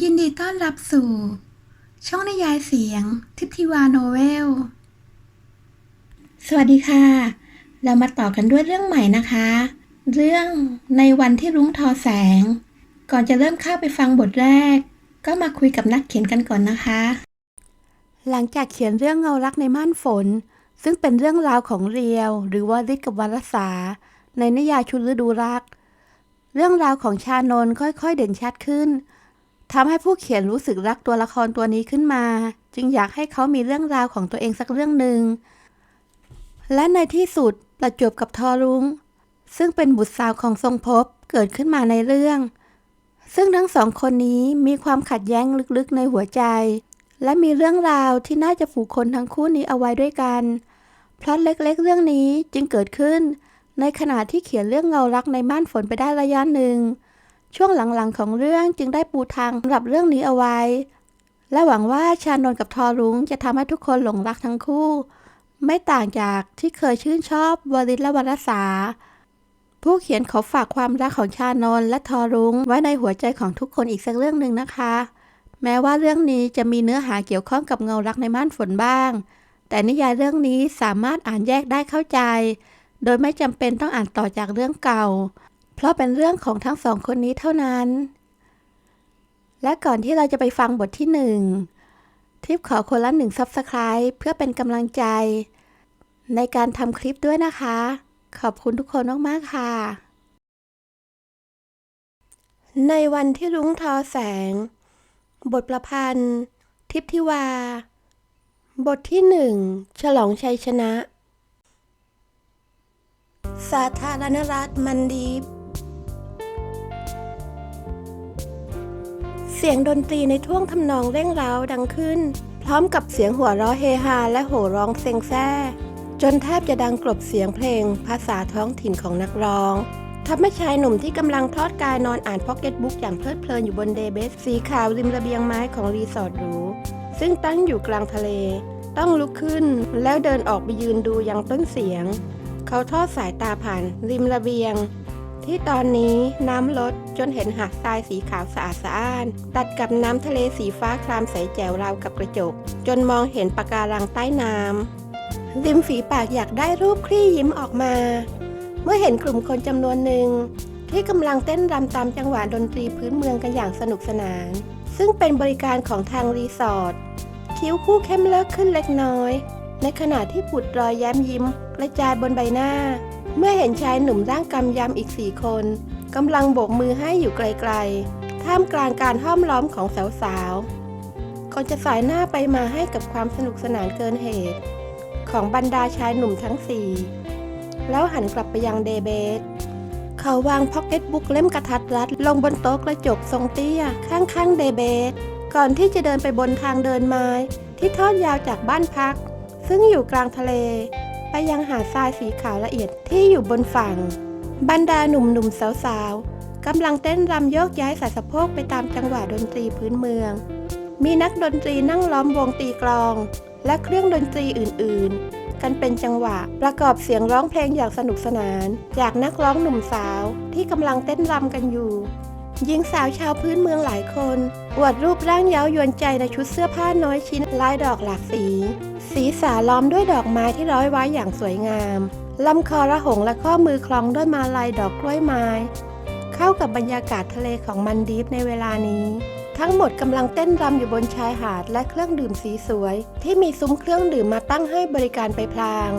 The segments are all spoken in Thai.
ยินดีต้อนรับสู่ ช่องนิยายเสียง ทิพทิวาโนเวล สวัสดีค่ะ เรามาต่อกันด้วยเรื่องใหม่นะคะ เรื่องในวันที่รุ้งทอแสง ก่อนจะเริ่มเข้าไปฟังบทแรก ก็มาคุยกับนักเขียนกันก่อนนะคะ หลังจากเขียนเรื่องเงารักในม่านฝน ซึ่งเป็นเรื่องราวของเรียว หรือว่าฤทธิ์กับวรสา ในนิยายชุดฤดูรัก เรื่องราวของชานนท์ค่อยๆเด่นชัดขึ้น ทำให้ผู้เขียนรู้สึกรักตัวละครตัวนี้ขึ้นมา จึงอยากให้เขามีเรื่องราวของตัวเองสักเรื่องหนึ่ง และในที่สุดประจวบกับทอรุง้ง ซึ่งเป็นบุตรสาวของทรงภพเกิดขึ้นมาในเรื่อง ซึ่งทั้งสองคนนี้มีความขัดแย้งลึกๆในหัวใจ และมีเรื่องราวที่น่าจะผูกคนทั้งคู่นี้เอาไว้ด้วยกันพล็อตเล็กๆ เรื่องนี้จึงเกิดขึ้น ในขณะที่เขียนเรื่องเงารักในม่านฝนไปได้ระยะหนึ่ง ช่วงหลังๆของเรื่องจึงได้ปูทางสำหรับเรื่องนี้เอาไว้ และหวังว่าชานนท์กับทอรุ้งจะทำให้ทุกคนหลงรักทั้งคู่ ไม่ต่างจากที่เคยชื่นชอบวริศและวรสาผู้เขียนขอฝากความรักของชานนท์และทอรุ้งไว้ในหัวใจของทุกคนอีกสักเรื่องหนึ่งนะคะ แม้ว่าเรื่องนี้จะมีเนื้อหาเกี่ยวข้องกับเงารักในม่านฝนบ้าง แต่นิยายเรื่องนี้สามารถอ่านแยกได้เข้าใจ โดยไม่จำเป็นต้องอ่านต่อจากเรื่องเก่า ราะเป็นเรื่องของทั้งสองคนนี้เท่านั้น และก่อนที่เราจะไปฟังบทที่หนึ่งทิปขอคนละหนึ่งซับสไคร b ์เพื่อเป็นกำลังใจ ในการทำคลิปด้วยนะคะ ขอบคุณทุกคนมากๆค่ะ ในวันที่รุ้งทอแสง บทประพันธ์ ทิพทิวา บทที่หนึ่งฉลองชัยชนะ สาธารณรัฐมันดีฟ สียงดนตรีในท่วงทำนองเร่งเร้าดังขึ้น พร้อมกับเสียงหัวเราะเฮฮาและโห่ร้องเซ็งแซ่ จนแทบจะดังกลบเสียงเพลง ภาษาท้องถิ่นของนักร้องทำให้ชายหนุ่มที่กำลังทอดกายนอนอ่านพ็อกเก็ตบุ๊กอย่างเพลิดเพลินอยู่บนเดย์เบสสีขาวริมระเบียงไม้ของรีสอร์ทหรู ซึ่งตั้งอยู่กลางทะเล ต้องลุกขึ้น แล้วเดินออกไปยืนดูยังต้นเสียง เขาทอดสายตาผ่าน ริมระเบียง ที่ตอนนี้น้ำลดจนเห็นหาดทรายสีขาวสะอาดสะอ้าน ตัดกับน้ำทะเลสีฟ้าครามใสแจ๋วราวกับกระจก จนมองเห็นปะการังใต้น้ำริมฝีปากอยากได้รูปคลี่ยิ้มออกมา เมื่อเห็นกลุ่มคนจำนวนหนึ่ง ที่กำลังเต้นรำตามจังหวะดนตรีพื้นเมืองกันอย่างสนุกสนาน ซึ่งเป็นบริการของทางรีสอร์ทคิ้วคู่เข้มเลิกขึ้นเล็กน้อย ในขณะที่ปุดรอยแย้มยิ้มกระจายบนใบหน้า เมื่อเห็นชายหนุ่มร่างกำยำอีกสี่คนกำลังโบกมือให้อยู่ไกลๆ ท่ามกลางการห้อมล้อมของสาวๆก่อนจะสายหน้าไปมาให้กับความสนุกสนานเกินเหตุ ของบรรดาชายหนุ่มทั้งสี่แล้วหันกลับไปยังเดเบสเขาวางพ็อกเก็ตบุ๊กเล่มกระทัดรัด ลงบนโต๊ะกระจกทรงเตี้ย ข้างๆเดเบสก่อนที่จะเดินไปบนทางเดินไม้ ที่ทอดยาวจากบ้านพัก ซึ่งอยู่กลางทะเล ไปยังหาดทรายสีขาวละเอียดที่อยู่บนฝั่ง บรรดาหนุ่มๆสาวๆกำลังเต้นรำโยกย้ายสายสะโพกไปตามจังหวะดนตรีพื้นเมือง มีนักดนตรีนั่งล้อมวงตีกลอง และเครื่องดนตรีอื่นๆ กันเป็นจังหวะประกอบเสียงร้องเพลงอย่างสนุกสนาน จากนักร้องหนุ่มสาวที่กำลังเต้นรำกันอยู่หญิงสาวชาวพื้นเมืองหลายคน อวดรูปร่างเย้ายวนใจในชุดเสื้อผ้าน้อยชิ้นลายดอกหลากสี สีสาล้อมด้วยดอกไม้ที่ร้อยไว้อย่างสวยงามลำคอระหงและข้อมือคล้องด้วยมาลัยดอกกล้วยไม้ เข้ากับบรรยากาศทะเลของมันดีฟในเวลานี้ ทั้งหมดกำลังเต้นรำอยู่บนชายหาดและเครื่องดื่มสีสวย ที่มีซุ้มเครื่องดื่มมาตั้งให้บริการไปพลาง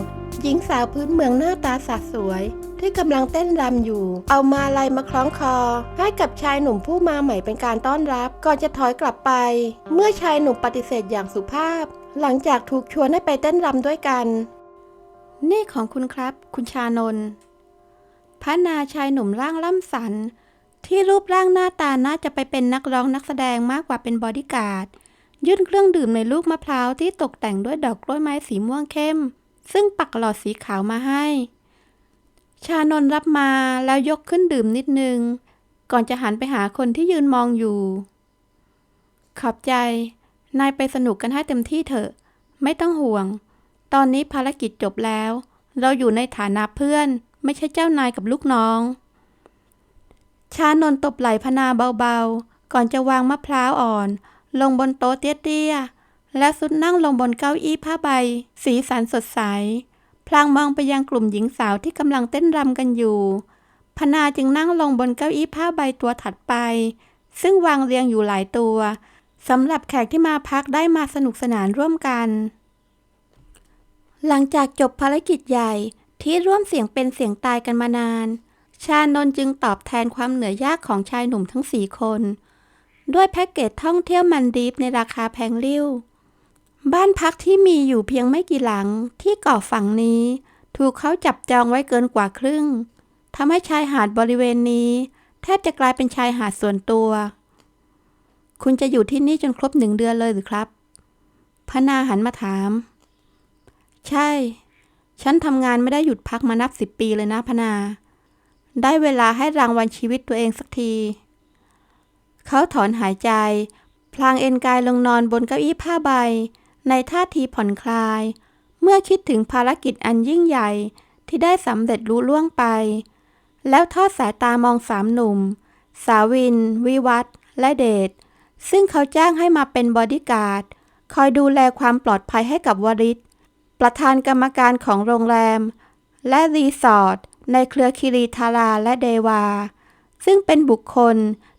หญิงสาวพื้นเมืองหน้าตาสะสวย ที่กำลังเต้นรำอยู่ เอามาลัยมาคล้องคอ ให้กับชายหนุ่มผู้มาใหม่เป็นการต้อนรับ ก่อนจะถอยกลับไป เมื่อชายหนุ่มปฏิเสธอย่างสุภาพ หลังจากถูกชวนให้ไปเต้นรำด้วยกัน นี่ของคุณครับ คุณชานนท์พระนาชายหนุ่มร่างล่ำสัน ที่รูปร่างหน้าตาน่าจะไปเป็นนักร้องนักแสดงมากกว่าเป็นบอดี้การ์ดยื่นเครื่องดื่มในลูกมะพร้าวที่ตกแต่งด้วยดอกกล้วยไม้สีม่วงเข้ม ซึ่งปักหลอดสีขาวมาให้ ชานนรับมาแล้วยกขึ้นดื่มนิดนึง ก่อนจะหันไปหาคนที่ยืนมองอยู่ ขอบใจ นายไปสนุกกันให้เต็มที่เถอะ ไม่ต้องห่วง ตอนนี้ภารกิจจบแล้ว เราอยู่ในฐานะเพื่อน ไม่ใช่เจ้านายกับลูกน้อง ชานนตบไหล่พนาเบาๆ ก่อนจะวางมะพร้าวอ่อน ลงบนโต๊ะเตี้ยๆ และสุดนั่งลงบนเก้าอี้ผ้าใบ สีสันสดใส พลางมองไปยังกลุ่มหญิงสาวที่กำลังเต้นรำกันอยู่ พนาจึงนั่งลงบนเก้าอี้ผ้าใบตัวถัดไป ซึ่งวางเรียงอยู่หลายตัวสำหรับแขกที่มาพักได้มาสนุกสนานร่วมกัน หลังจากจบภารกิจใหญ่ที่ร่วมเสียงเป็นเสียงตายกันมานาน ชานนท์จึงตอบแทนความเหนื่อยยากของชายหนุ่มทั้งสี่คน ด้วยแพ็กเกจท่องเที่ยวมันดีฟในราคาแพงริ้ว บ้านพักที่มีอยู่เพียงไม่กี่หลังที่เกาะฝั่งนี้ ถูกเขาจับจองไว้เกินกว่าครึ่งทำให้ชายหาดบริเวณนี้ แทบจะกลายเป็นชายหาดส่วนตัว คุณจะอยู่ที่นี่จนครบหนึ่งเดือนเลยหรือครับพนาหันมาถาม ใช่ ฉันทำงานไม่ได้หยุดพักมานับสิบปีเลยนะพนา ได้เวลาให้รางวัลชีวิตตัวเองสักที เขาถอนหายใจ พลางเอนกายลงนอนบนเก้าอี้ผ้าใบ ในท่าทีผ่อนคลาย เมื่อคิดถึงภารกิจอันยิ่งใหญ่ที่ได้สำเร็จลุล่วงไป แล้วทอดสายตามองสามหนุ่ม สาวิน วิวัฒและเดชซึ่งเขาจ้างให้มาเป็นบอดี้การ์ดคอยดูแลความปลอดภัยให้กับวริศประธานกรรมการของโรงแรม และรีสอร์ทในเครือคิรีทาราและเดวา ซึ่งเป็นบุคคล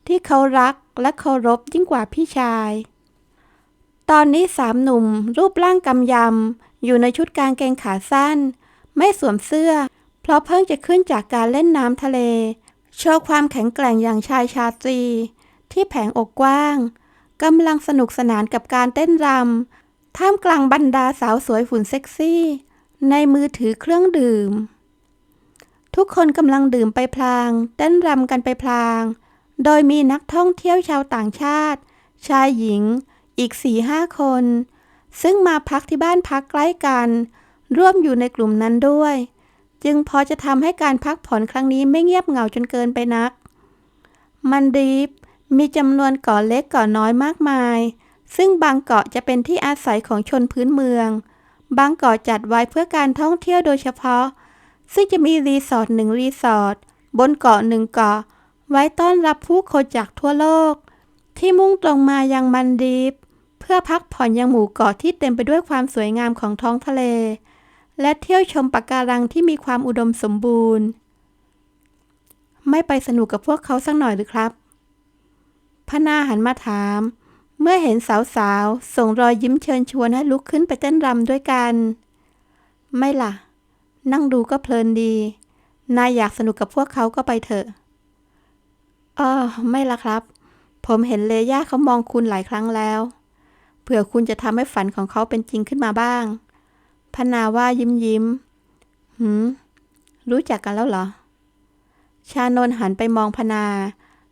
ที่เขารักและเคารพยิ่งกว่าพี่ชาย ตอนนี้สามหนุ่ม รูปร่างกำยำ อยู่ในชุดกางเกงขาสั้น ไม่สวมเสื้อ เพราะเพิ่งจะขึ้นจากการเล่นน้ำทะเล โชว์ความแข็งแกร่งอย่างชายชาตรี ที่แผงอกกว้างกำลังสนุกสนานกับการเต้นรำท่ามกลางบรรดาสาวสวยหุ่นเซ็กซี่ ในมือถือเครื่องดื่ม ทุกคนกำลังดื่มไปพลาง เต้นรำกันไปพลาง โดยมีนักท่องเที่ยวชาวต่างชาติ ชายหญิง อีกสี่ห้าคน ซึ่งมาพักที่บ้านพักใกล้กัน ร่วมอยู่ในกลุ่มนั้นด้วย จึงพอจะทำให้การพักผ่อนครั้งนี้ไม่เงียบเหงาจนเกินไปนัก มันดีฟมีจำนวนเกาะเล็กเกาะน้อยมากมาย ซึ่งบางเกาะจะเป็นที่อาศัยของชนพื้นเมือง บางเกาะจัดไว้เพื่อการท่องเที่ยวโดยเฉพาะ ซึ่งจะมีรีสอร์ทหนึ่งรีสอร์ทบนเกาะหนึ่งเกาะ ไว้ต้อนรับผู้คนจากทั่วโลก ที่มุ่งตรงมายังมันดีฟ พื่อพักผ่อนยังหมู่เกาะที่เต็มไปด้วยความสวยงามของท้องทะเล และเที่ยวชมปะการังที่มีความอุดมสมบูรณ์ ไม่ไปสนุกกับพวกเขาสักหน่อยหรือครับพนาหันมาถาม เมื่อเห็นสาวๆ ส่งรอยยิ้มเชิญชวนให้ลุกขึ้นไปเต้นรำด้วยกัน ไม่ล่ะ นั่งดูก็เพลินดี นายอยากสนุกกับพวกเขาก็ไปเถอะอ๋อไม่ละครับ ผมเห็นเลย่าเขามองคุณหลายครั้งแล้ว เผื่อคุณจะทำให้ฝันของเขาเป็นจริงขึ้นมาบ้าง พนาว่ายิ้มยิ้ม หืม รู้จักกันแล้วเหรอ ชานนหันไปมองพนา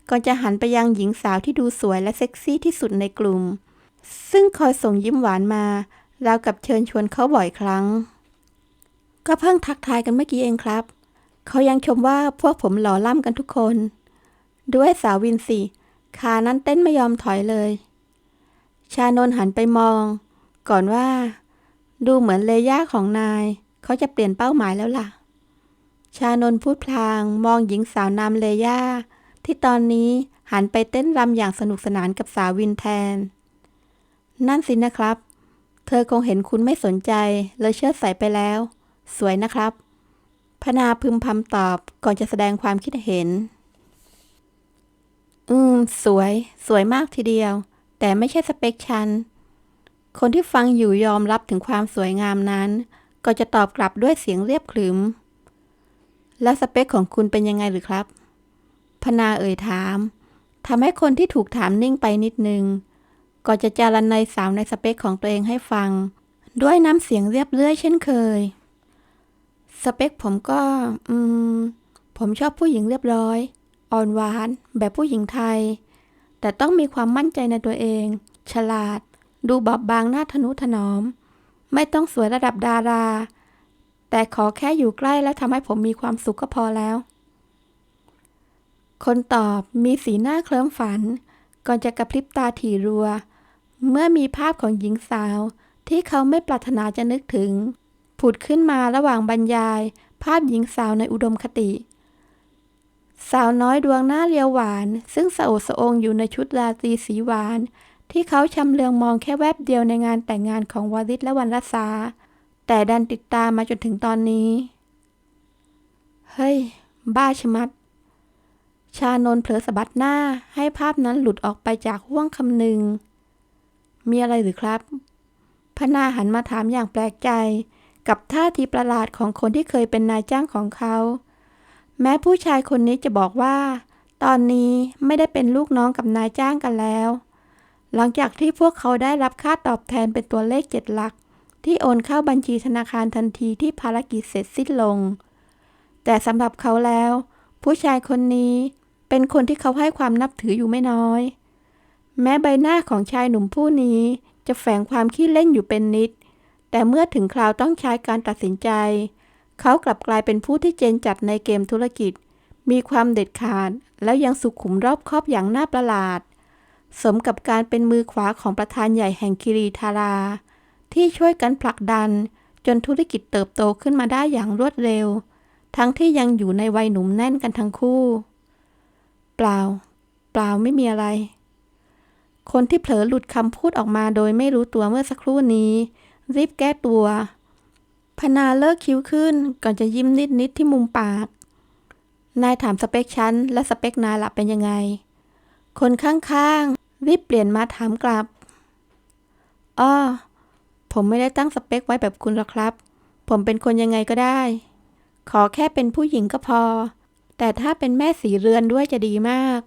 ก่อนจะหันไปยังหญิงสาวที่ดูสวยและเซ็กซี่ที่สุดในกลุ่ม ซึ่งคอยส่งยิ้มหวานมา ราวกับเชิญชวนเขาบ่อยครั้ง ก็เพิ่งทักทายกันเมื่อกี้เองครับ เขายังชมว่าพวกผมหล่อล่ำกันทุกคน ด้วยสาววินสิขานั้นเต้นไม่ยอมถอยเลย ชานนหันไปมอง ก่อนว่า ดูเหมือนเลย่าของนาย เขาจะเปลี่ยนเป้าหมายแล้วล่ะ ชานนพูดพลางมองหญิงสาวนามเลย่าที่ตอนนี้หันไปเต้นรำอย่างสนุกสนานกับสาววินแทน นั่นสินะครับ เธอคงเห็นคุณไม่สนใจ เลยเชิดใส่ไปแล้ว สวยนะครับ พนาพึมพำตอบก่อนจะแสดงความคิดเห็น อืม สวย สวยมากทีเดียว แต่ไม่ใช่สเปคฉัน คนที่ฟังอยู่ยอมรับถึงความสวยงามนั้น ก็จะตอบกลับด้วยเสียงเรียบขรึม แล้วสเปคของคุณเป็นยังไงหรือครับ พนาเอ่ยถามทำให้คนที่ถูกถามนิ่งไปนิดนึงก่อนจะจารณัยสาวในสเปคของตัวเองให้ฟัง ด้วยน้ำเสียงเรียบเรื่อยเช่นเคย สเปคผมก็ อืม ผมชอบผู้หญิงเรียบร้อย อ่อนหวาน แบบผู้หญิงไทย แต่ต้องมีความมั่นใจในตัวเอง ฉลาด ดูบอบบางหน้าทนุถนอม ไม่ต้องสวยระดับดารา แต่ขอแค่อยู่ใกล้และทำให้ผมมีความสุขก็พอแล้ว คนตอบมีสีหน้าเคลิ้มฝัน ก่อนจะกระพริบตาถี่รัว เมื่อมีภาพของหญิงสาว ที่เขาไม่ปรารถนาจะนึกถึง ผุดขึ้นมาระหว่างบรรยาย ภาพหญิงสาวในอุดมคติ สาวน้อยดวงหน้าเรียวหวาน ซึ่งสะโอดสะองอยู่ในชุดราตรีสีหวาน ที่เขาชำเลืองมองแค่แวบเดียวในงานแต่งงานของวาริศและวรรณสาแต่ดันติดตามมาจนถึงตอนนี้ เฮ้ย บ้าชะมัด ชานนเผลอสะบัดหน้าให้ภาพนั้นหลุดออกไปจากห่วงคำหนึ่ง มีอะไรหรือครับ พนาหันมาถามอย่างแปลกใจ กับท่าทีประหลาดของคนที่เคยเป็นนายจ้างของเขา แม้ผู้ชายคนนี้จะบอกว่า ตอนนี้ไม่ได้เป็นลูกน้องกับนายจ้างกันแล้ว หลังจากที่พวกเขาได้รับค่าตอบแทนเป็นตัวเลขเจ็ดหลัก ที่โอนเข้าบัญชีธนาคารทันทีที่ภารกิจเสร็จสิ้นลง แต่สำหรับเขาแล้ว ผู้ชายคนนี้เป็นคนที่เขาให้ความนับถืออยู่ไม่น้อย แม้ใบหน้าของชายหนุ่มผู้นี้จะแฝงความขี้เล่นอยู่เป็นนิด แต่เมื่อถึงคราวต้องใช้การตัดสินใจ เขากลับกลายเป็นผู้ที่เจนจัดในเกมธุรกิจ มีความเด็ดขาด แล้วยังสุขุมรอบคอบอย่างน่าประหลาด สมกับการเป็นมือขวาของประธานใหญ่แห่งคิรีธารา ที่ช่วยกันผลักดัน จนธุรกิจเติบโตขึ้นมาได้อย่างรวดเร็ว ทั้งที่ยังอยู่ในวัยหนุ่มแน่นกันทั้งคู่ เปล่า เปล่าไม่มีอะไร คนที่เผลอหลุดคำพูดออกมาโดยไม่รู้ตัวเมื่อสักครู่นี้รีบแก้ตัว พนาเลิกคิ้วขึ้นก่อนจะยิ้มนิดๆที่มุมปาก นายถามสเปคฉันและสเปคนายล่ะเป็นยังไง คนข้างๆ รีบเปลี่ยนมาถามกลับ อ้อ ผมไม่ได้ตั้งสเปคไว้แบบคุณหรอกครับ ผมเป็นคนยังไงก็ได้ ขอแค่เป็นผู้หญิงก็พอ แต่ถ้าเป็นแม่สีเรือนด้วยจะดีมาก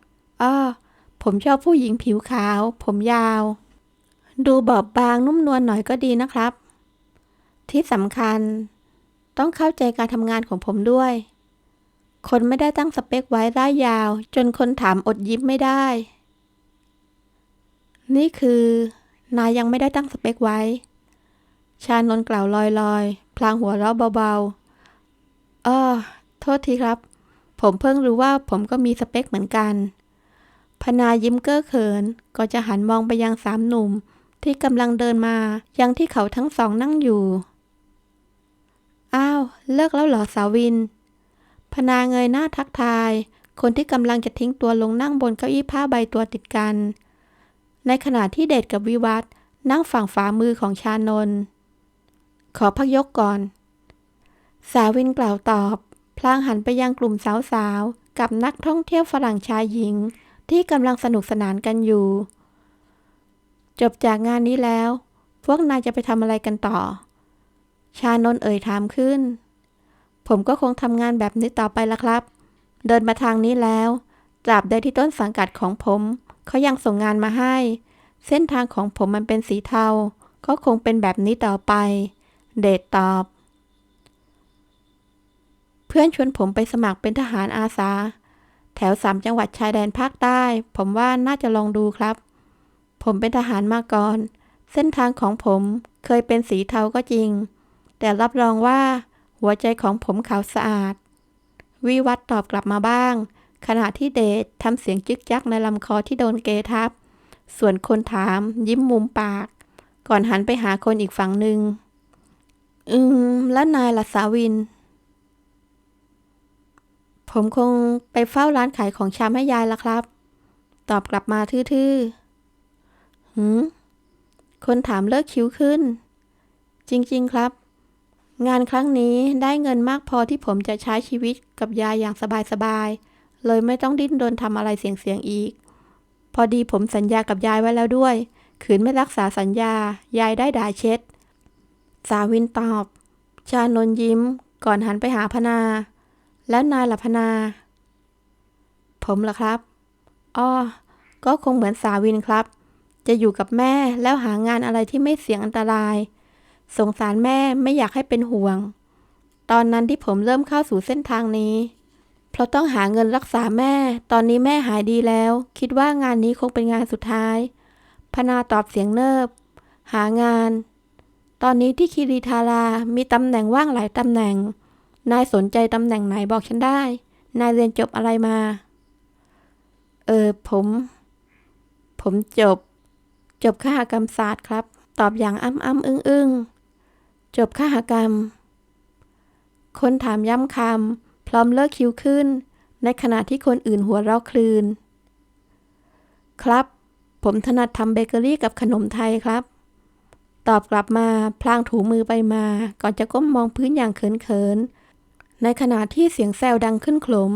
อ้อ ผมชอบผู้หญิงผิวขาว ผมยาว ดูบอบบางนุ่มนวลหน่อยก็ดีนะครับ ที่สำคัญ ต้องเข้าใจการทำงานของผมด้วย คนไม่ได้ตั้งสเปคไว้ร่ายยาว จนคนถามอดยิ้มไม่ได้ นี่คือนายยังไม่ได้ตั้งสเปคไว้ ชานนกล่าวลอยๆ พลางหัวเราะเบาๆอ้อโทษทีครับ ผมเพิ่งรู้ว่าผมก็มีสเปคเหมือนกัน พนายิ้มเก้อเขิน ก็จะหันมองไปยังสามหนุ่มที่กำลังเดินมา ยังที่เขาทั้งสองนั่งอยู่ อ้าว เลิกแล้วเหรอสาวิน พนาเงยหน้าทักทาย คนที่กำลังจะทิ้งตัวลงนั่งบนเก้าอี้ผ้าใบตัวติดกัน ในขณะที่เดชกับวิวัฒน์นั่งฝั่งฝามือของชานนท์ขอพักยกก่อน สาวินกล่าวตอบ พลางหันไปยังกลุ่มสาวๆ กับนักท่องเที่ยวฝรั่งชายหญิง ที่กำลังสนุกสนานกันอยู่ จบจากงานนี้แล้ว พวกนายจะไปทำอะไรกันต่อ ชานนเอ่ยถามขึ้น ผมก็คงทำงานแบบนี้ต่อไปละครับ เดินมาทางนี้แล้วตราบใดที่ต้นสังกัดของผมเขายังส่งงานมาให้ เส้นทางของผมมันเป็นสีเทา ก็คงเป็นแบบนี้ต่อไป เดชตอบ เพื่อนชวนผมไปสมัครเป็นทหารอาสา แถวสามจังหวัดชายแดนภาคใต้ ผมว่าน่าจะลองดูครับ ผมเป็นทหารมาก่อน เส้นทางของผมเคยเป็นสีเทาก็จริง แต่รับรองว่า หัวใจของผมขาวสะอาด วิวัฒตอบกลับมาบ้าง ขณะที่เดชทำเสียงจึกจักในลำคอที่โดนเกทับ ส่วนคนถามยิ้มมุมปาก ก่อนหันไปหาคนอีกฝั่งหนึ่ง อืม แล้วนายล่ะสาวิน ผมคงไปเฝ้าร้านขายของชำให้ยายละครับ ตอบกลับมาทื่อๆหืมคนถามเลิกคิ้วขึ้น จริง ๆ ครับ งานครั้งนี้ได้เงินมากพอที่ผมจะใช้ชีวิตกับยายอย่างสบายๆ เลยไม่ต้องดิ้นรนทำอะไรเสี่ยงๆอีก พอดีผมสัญญากับยายไว้แล้วด้วย ขืนไม่รักษาสัญญา ยายได้ด่าเช็ด สาวินตอบ ชานนยิ้ม ก่อนหันไปหาพนา แล้วนายหล่ะพนา ผมล่ะครับ อ้อ ก็คงเหมือนสาวินครับ จะอยู่กับแม่แล้วหางานอะไรที่ไม่เสี่ยงอันตราย สงสารแม่ไม่อยากให้เป็นห่วง ตอนนั้นที่ผมเริ่มเข้าสู่เส้นทางนี้ เพราะต้องหาเงินรักษาแม่ ตอนนี้แม่หายดีแล้ว คิดว่างานนี้คงเป็นงานสุดท้าย พนาตอบเสียงเนิบ หางาน ตอนนี้ที่คิริทารามีตำแหน่งว่างหลายตำแหน่ง นายสนใจตำแหน่งไหนบอกฉันได้ นายเรียนจบอะไรมา เออผม ผมจบ จบคหกรรมศาสตร์ครับ ตอบอย่างอ้ำอ้ำอึ้งอึ้ง จบคหกรรม คนถามย้ำคำ พร้อมเลิกคิ้วขึ้น ในขณะที่คนอื่นหัวเราะคลืน ครับ ผมถนัดทำเบเกอรี่กับขนมไทยครับ ตอบกลับมาพลางถูมือไปมา ก่อนจะก้มมองพื้นอย่างเขินๆ ในขณะที่เสียงแซวดังขึ้นโขลม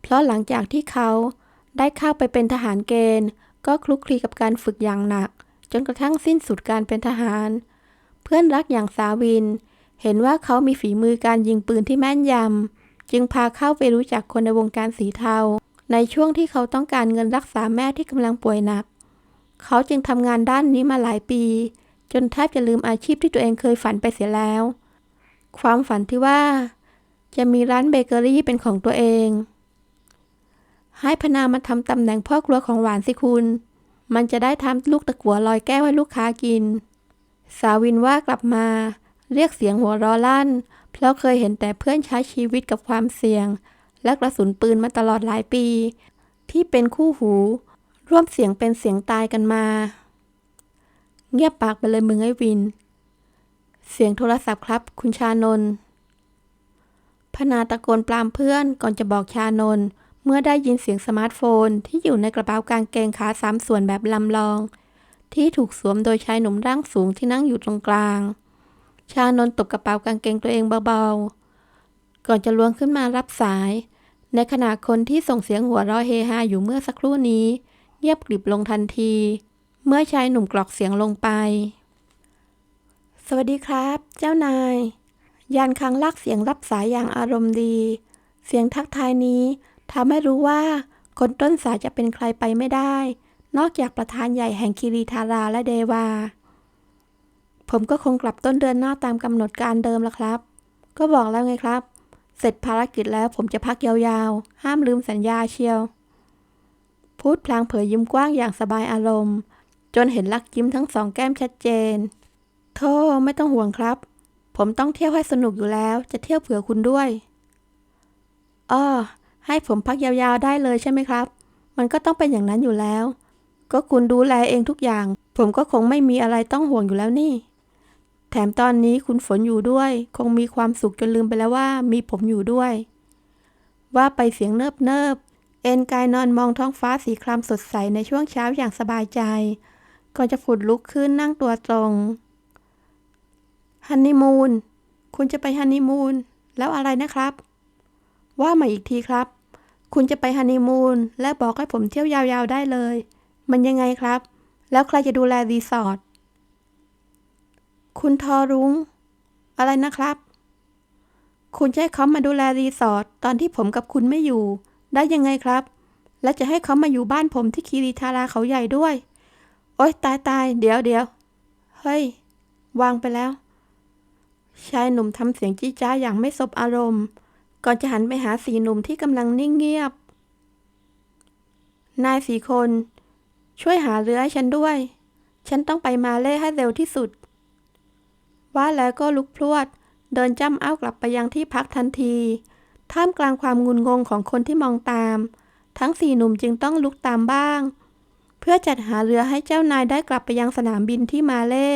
เพราะหลังจากที่เขาได้เข้าไปเป็นทหารเกณฑ์ ก็คลุกคลีกับการฝึกอย่างหนัก จนกระทั่งสิ้นสุดการเป็นทหาร เพื่อนรักอย่างสาวิน เห็นว่าเขามีฝีมือการยิงปืนที่แม่นยำ จึงพาเข้าไปรู้จักคนในวงการสีเทา ในช่วงที่เขาต้องการเงินรักษาแม่ที่กำลังป่วยหนัก เขาจึงทำงานด้านนี้มาหลายปี จนแทบจะลืมอาชีพที่ตัวเองเคยฝันไปเสียแล้ว ความฝันที่ว่า จะมีร้านเบเกอรี่เป็นของตัวเอง ให้พนามาทำตำแหน่งพ่อครัวของหวานสิคุณ มันจะได้ทำลูกตะกัวลอยแก้วให้ลูกค้ากิน สาวินว่ากลับมา เรียกเสียงหัวเร้อลั่น เพราะเคยเห็นแต่เพื่อนใช้ชีวิตกับความเสี่ยง และกระสุนปืนมาตลอดหลายปี ที่เป็นคู่หู ร่วมเสียงเป็นเสียงตายกันมา เงียบปากไปเลยมึงไอ้วิน เสียงโทรศัพท์ครับ คุณชานนท์พนาตะโกนปรามเพื่อนก่อนจะบอกชานนท์เมื่อได้ยินเสียงสมาร์ทโฟนที่อยู่ในกระเป๋ากางเกงขาสามส่วนแบบลำลอง ที่ถูกสวมโดยชายหนุ่มร่างสูงที่นั่งอยู่ตรงกลาง ชานนตบกระเป๋ากางเกงตัวเองเบาๆ ก่อนจะล้วงขึ้นมารับสาย ในขณะคนที่ส่งเสียงหัวเราะเฮฮาอยู่เมื่อสักครู่นี้ เงียบกริบลงทันที เมื่อชายหนุ่มกรอกเสียงลงไป สวัสดีครับ เจ้านาย ยานคังลากเสียงรับสายอย่างอารมณ์ดี เสียงทักทายนี้ทำให้รู้ว่าคนต้นสายจะเป็นใครไปไม่ได้ นอกจากประธานใหญ่แห่งคิริธาราและเดวา ผมก็คงกลับต้นเดือนหน้าตามกำหนดการเดิมแล้วครับ ก็บอกแล้วไงครับ เสร็จภารกิจแล้วผมจะพักยาวๆ ห้ามลืมสัญญาเชียว พูดพลางเผยยิ้มกว้างอย่างสบายอารมณ์ จนเห็นลักยิ้มทั้งสองแก้มชัดเจนโธ่ไม่ต้องห่วงครับ ผมต้องเที่ยวให้สนุกอยู่แล้ว จะเที่ยวเผื่อคุณด้วยอ้อให้ผมพักยาวๆได้เลยใช่ไหมครับ มันก็ต้องเป็นอย่างนั้นอยู่แล้ว ก็คุณดูแลเองทุกอย่าง ผมก็คงไม่มีอะไรต้องห่วงอยู่แล้วนี่ แถมตอนนี้คุณฝนอยู่ด้วย คงมีความสุขจนลืมไปแล้วว่ามีผมอยู่ด้วย ว่าไปเสียงเนิบเนิบๆเอนกายนอนมองท้องฟ้าสีครามสดใสในช่วงเช้าอย่างสบายใจ ก่อนจะฝุดลุกขึ้นนั่งตัวตรง ฮันนีมูน คุณจะไปฮันนีมูน แล้วอะไรนะครับ ว่ามาอีกทีครับ คุณจะไปฮันนีมูน และบอกให้ผมเที่ยวยาวๆได้เลย มันยังไงครับ แล้วใครจะดูแลรีสอร์ท คุณทอรุง้ง อะไรนะครับ คุณจะให้เขามาดูแลรีสอร์ทตอนที่ผมกับคุณไม่อยู่ ได้ยังไงครับ และจะให้เขามาอยู่บ้านผมที่คีรีทาราเขาใหญ่ด้วย โอ๊ยตายตายเดี๋ยวเดี๋ยว เฮ้ย วางไปแล้ว ชายหนุ่มทำเสียงจี้จ้าอย่างไม่สบอารมณ์ ก่อนจะหันไปหาสีหนุ่มที่กำลังนิ่งเงียบ นายสีคน ช่วยหาเรือให้ฉันด้วย ฉันต้องไปมาเล่ให้เร็วที่สุด ว่าแล้วก็ลุกพรวด เดินจ้ำเอ้ากลับไปยังที่พักทันที ท่ามกลางความงุนงงของคนที่มองตาม ทั้งสี่หนุ่มจึงต้องลุกตามบ้าง เพื่อจัดหาเรือให้เจ้านายได้กลับไปยังสนามบินที่มาเล่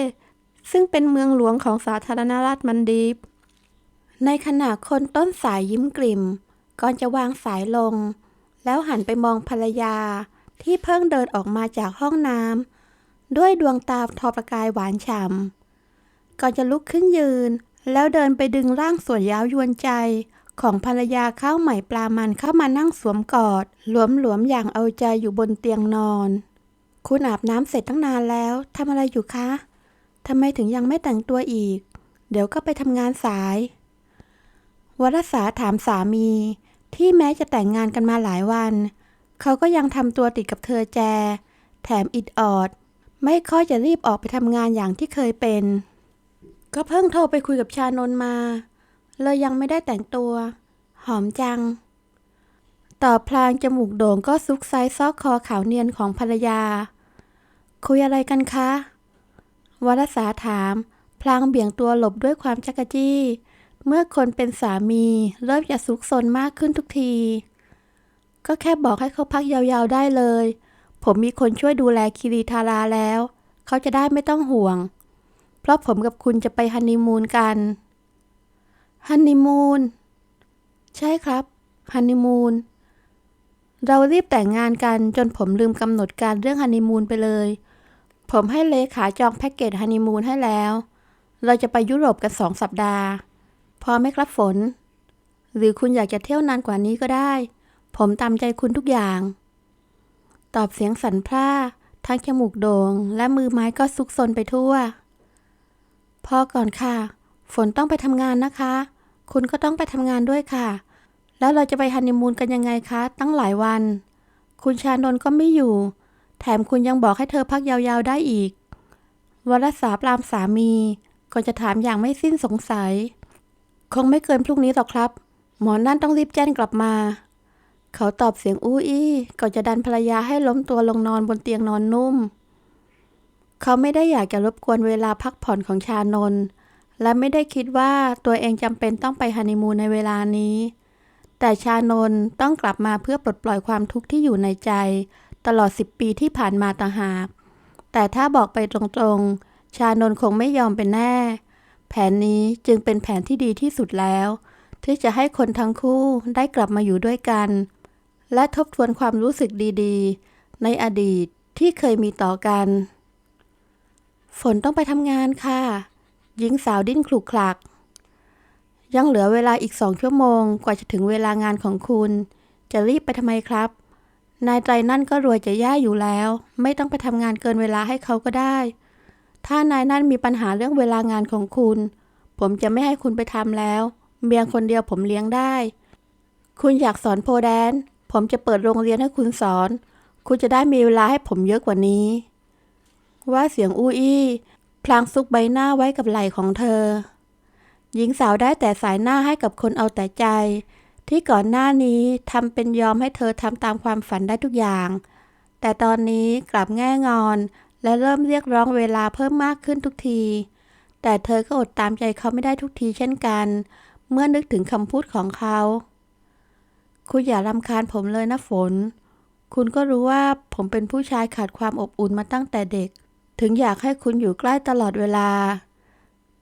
ซึ่งเป็นเมืองหลวงของสาธารณรัฐมันดีฟในขณะคนต้นสายยิ้มกลิ่ม ก่อนจะวางสายลง แล้วหันไปมองภรรยา ที่เพิ่งเดินออกมาจากห้องน้ำด้วยดวงตาทอประกายหวานฉ่ำก่อนจะลุกขึ้นยืน แล้วเดินไปดึงร่างส่วนยาวยวนใจของภรรยาเข้าใหม่ปลามันเข้ามานั่งสวมกอด หลวมๆอย่างเอาใจอยู่บนเตียงนอน คุณอาบน้ำเสร็จตั้งนานแล้วทำอะไรอยู่คะทำไมถึงยังไม่แต่งตัวอีก เดี๋ยวก็ไปทำงานสายวรสาถามสามี ที่แม้จะแต่งงานกันมาหลายวัน เขาก็ยังทำตัวติดกับเธอแจ แถมอิดออด ไม่ค่อยจะรีบออกไปทำงานอย่างที่เคยเป็น ก็เพิ่งโทรไปคุยกับชานนมา เลยยังไม่ได้แต่งตัว หอมจังตอบพลางจมูกโด่งก็ซุกไซซอกคอขาวเนียนของภรรยา คุยอะไรกันคะ วรสาถาม พลางเบี่ยงตัวหลบด้วยความจักจี้ เมื่อคนเป็นสามีเริ่มจะซุกซนมากขึ้นทุกที ก็แค่บอกให้เขาพักยาวๆได้เลย ผมมีคนช่วยดูแลคิริทาราแล้ว เขาจะได้ไม่ต้องห่วง เพราะผมกับคุณจะไปฮันนีมูนกัน ฮันนีมูน ใช่ครับ ฮันนีมูน เรารีบแต่งงานกันจนผมลืมกำหนดการเรื่องฮันนีมูนไปเลย ผมให้เลขาจองแพ็กเกจฮันนีมูนให้แล้ว เราจะไปยุโรปกันสองสัปดาห์ พอไหมครับฝน หรือคุณอยากจะเที่ยวนานกว่านี้ก็ได้ ผมตามใจคุณทุกอย่าง ตอบเสียงสันพร่าทั้งจมูกโด่งและมือไม้ก็ซุกซนไปทั่ว พอก่อนค่ะ ฝนต้องไปทำงานนะคะ คุณก็ต้องไปทำงานด้วยค่ะ แล้วเราจะไปฮันนีมูนกันยังไงคะ ตั้งหลายวัน คุณชานนท์ก็ไม่อยู่ แถมคุณยังบอกให้เธอพักยาวๆได้อีกวรสาปรามสามีก็จะถามอย่างไม่สิ้นสงสัย คงไม่เกินพรุ่งนี้หรอกครับ หมอนั่นต้องรีบแจ้งกลับมา เขาตอบเสียงอู้อี้ก่อนจะดันภรรยาให้ล้มตัวลงนอนบนเตียงนอนนุ่ม เขาไม่ได้อยากจะรบกวนเวลาพักผ่อนของชานนท์และไม่ได้คิดว่าตัวเองจำเป็นต้องไปฮันนีมูนในเวลานี้ แต่ชานนท์ต้องกลับมาเพื่อปลดปล่อยความทุกข์ที่อยู่ในใจ ตลอดสิบปีที่ผ่านมาต่างหาก แต่ถ้าบอกไปตรงๆ ชานนท์คงไม่ยอมเป็นแน่ แผนนี้จึงเป็นแผนที่ดีที่สุดแล้ว ที่จะให้คนทั้งคู่ได้กลับมาอยู่ด้วยกัน และทบทวนความรู้สึกดีๆ ในอดีตที่เคยมีต่อกัน ฝนต้องไปทำงานค่ะ หญิงสาวดิ้นคลุกคลัก ยังเหลือเวลาอีกสองชั่วโมงกว่าจะถึงเวลางานของคุณ จะรีบไปทำไมครับ นายไตรนั่นก็รวยจะแย่อยู่แล้ว ไม่ต้องไปทำงานเกินเวลาให้เขาก็ได้ ถ้านายนั่นมีปัญหาเรื่องเวลางานของคุณ ผมจะไม่ให้คุณไปทำแล้ว เมียคนเดียวผมเลี้ยงได้ คุณอยากสอนโพแดน ผมจะเปิดโรงเรียนให้คุณสอน คุณจะได้มีเวลาให้ผมเยอะกว่านี้ ว่าเสียงอู้อี้ พลางซุกใบหน้าไว้กับไหล่ของเธอ หญิงสาวได้แต่สายหน้าให้กับคนเอาแต่ใจ ที่ก่อนหน้านี้ทำเป็นยอมให้เธอทำตามความฝันได้ทุกอย่าง แต่ตอนนี้กลับแง่งอน และเริ่มเรียกร้องเวลาเพิ่มมากขึ้นทุกที แต่เธอก็อดตามใจเขาไม่ได้ทุกทีเช่นกัน เมื่อนึกถึงคำพูดของเขา คุณอย่ารำคาญผมเลยนะฝน คุณก็รู้ว่าผมเป็นผู้ชายขาดความอบอุ่นมาตั้งแต่เด็ก ถึงอยากให้คุณอยู่ใกล้ตลอดเวลา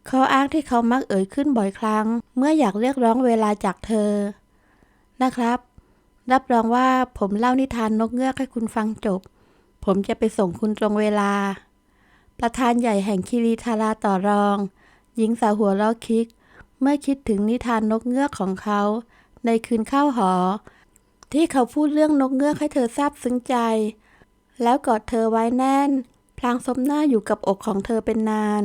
เขาอ้างที่เขามักเอ่ยขึ้นบ่อยครั้ง เมื่ออยากเรียกร้องเวลาจากเธอ นะครับ รับรองว่าผมเล่านิทานนกเงือกให้คุณฟังจบ ผมจะไปส่งคุณตรงเวลา ประธานใหญ่แห่งคิรีธาราต่อรอง หญิงสาวหัวเราะคิก เมื่อคิดถึงนิทานนกเงือกของเขา ในคืนข้าวหอ ที่เขาพูดเรื่องนกเงือกให้เธอซาบซึ้งใจ แล้วกอดเธอไว้แน่น พลางซบหน้าอยู่กับอกของเธอเป็นนาน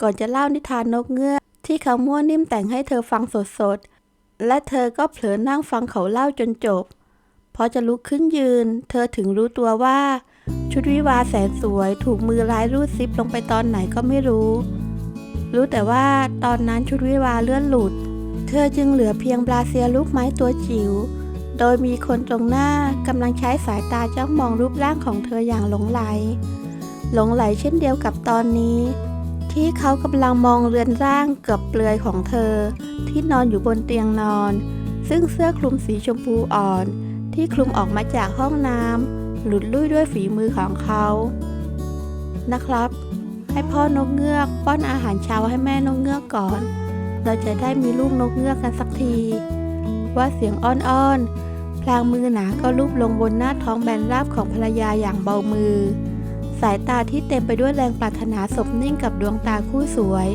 ก่อนจะเล่านิทานนกเงือก ที่เขามั่วนิ่มแต่งให้เธอฟังสดๆ และเธอก็เผลอนั่งฟังเขาเล่าจนจบ พอจะลุกขึ้นยืน เธอถึงรู้ตัวว่า ชุดวิวาแสนสวยถูกมือร้ายรูดซิปลงไปตอนไหนก็ไม่รู้ รู้แต่ว่าตอนนั้นชุดวิวาเลื่อนหลุด เธอจึงเหลือเพียงบราเซียลูกไม้ตัวจิ๋ว โดยมีคนตรงหน้ากำลังใช้สายตาจ้องมองรูปร่างของเธออย่างหลงไหล หลงไหลเช่นเดียวกับตอนนี้ ที่เขากำลังมองเรือนร่างเกือบเปลือยของเธอ ที่นอนอยู่บนเตียงนอน ซึ่งเสื้อคลุมสีชมพูอ่อน ที่คลุมออกมาจากห้องน้ำหลุดลุ่ยด้วยฝีมือของเขานะครับ ให้พ่อนกเงือกป้อนอาหารเช้าให้แม่นกเงือกก่อน เราจะได้มีลูกนกเงือกกันสักที ว่าเสียงอ้อนๆ พลางมือหนาก็ลูบลงบนหน้าท้องแบนราบของภรรยาอย่างเบามือ สายตาที่เต็มไปด้วยแรงปรารถนาสบนิ่งกับดวงตาคู่สวย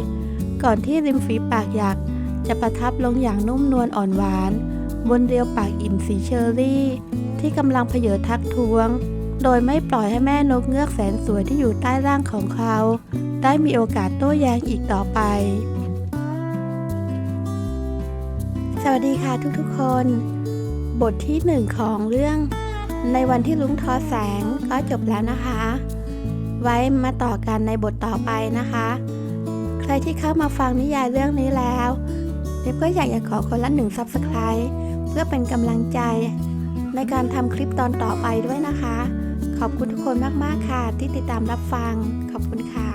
ก่อนที่ริมฝีปากหยักจะประทับลงอย่างนุ่มนวลอ่อนหวาน บนเรียวปากอิ่มสีเชอรี่ ที่กำลังเพเยอทักท้วง โดยไม่ปล่อยให้แม่นกเงือกแสนสวยที่อยู่ใต้ร่างของเขา ได้มีโอกาสโต้แย้งอีกต่อไป สวัสดีค่ะทุกๆคน บทที่หนึ่งของเรื่อง ในวันที่ลุงทอแสงก็จบแล้วนะคะ ไว้มาต่อกันในบทต่อไปนะคะ ใครที่เข้ามาฟังนิยายเรื่องนี้แล้วเด็บก็อยากจะขอคนละหนึ่ง Subscribe เพื่อเป็นกำลังใจ ในการทำคลิปตอนต่อไปด้วยนะคะ ขอบคุณทุกคนมากๆค่ะที่ติดตามรับฟัง ขอบคุณค่ะ